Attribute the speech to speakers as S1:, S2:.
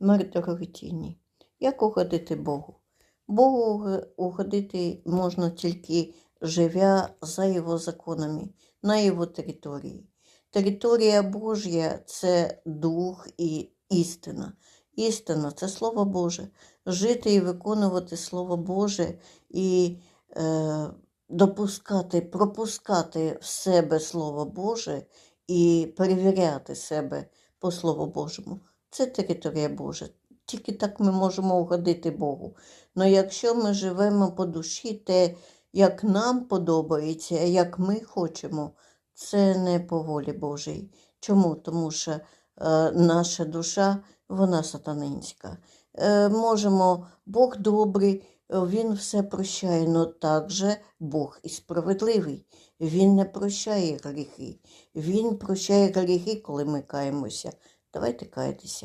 S1: Мир дорогоцінні. Як угодити Богу? Богу угодити можна тільки живя за Його законами, на Його території. Територія Божя це дух і істина. Істина це Слово Боже. Жити і виконувати Слово Боже і е, допускати, пропускати в себе Слово Боже і перевіряти себе по Слову Божому. Це територія Божа. Тільки так ми можемо угодити Богу. Але якщо ми живемо по душі, те, як нам подобається, як ми хочемо, це не по волі Божій. Чому? Тому що е, наша душа, вона сатанинська. Е, можемо, Бог добрий, Він все прощає, але також Бог і справедливий. Він не прощає гріхи. Він прощає гріхи, коли ми каємося. Давайте каятися.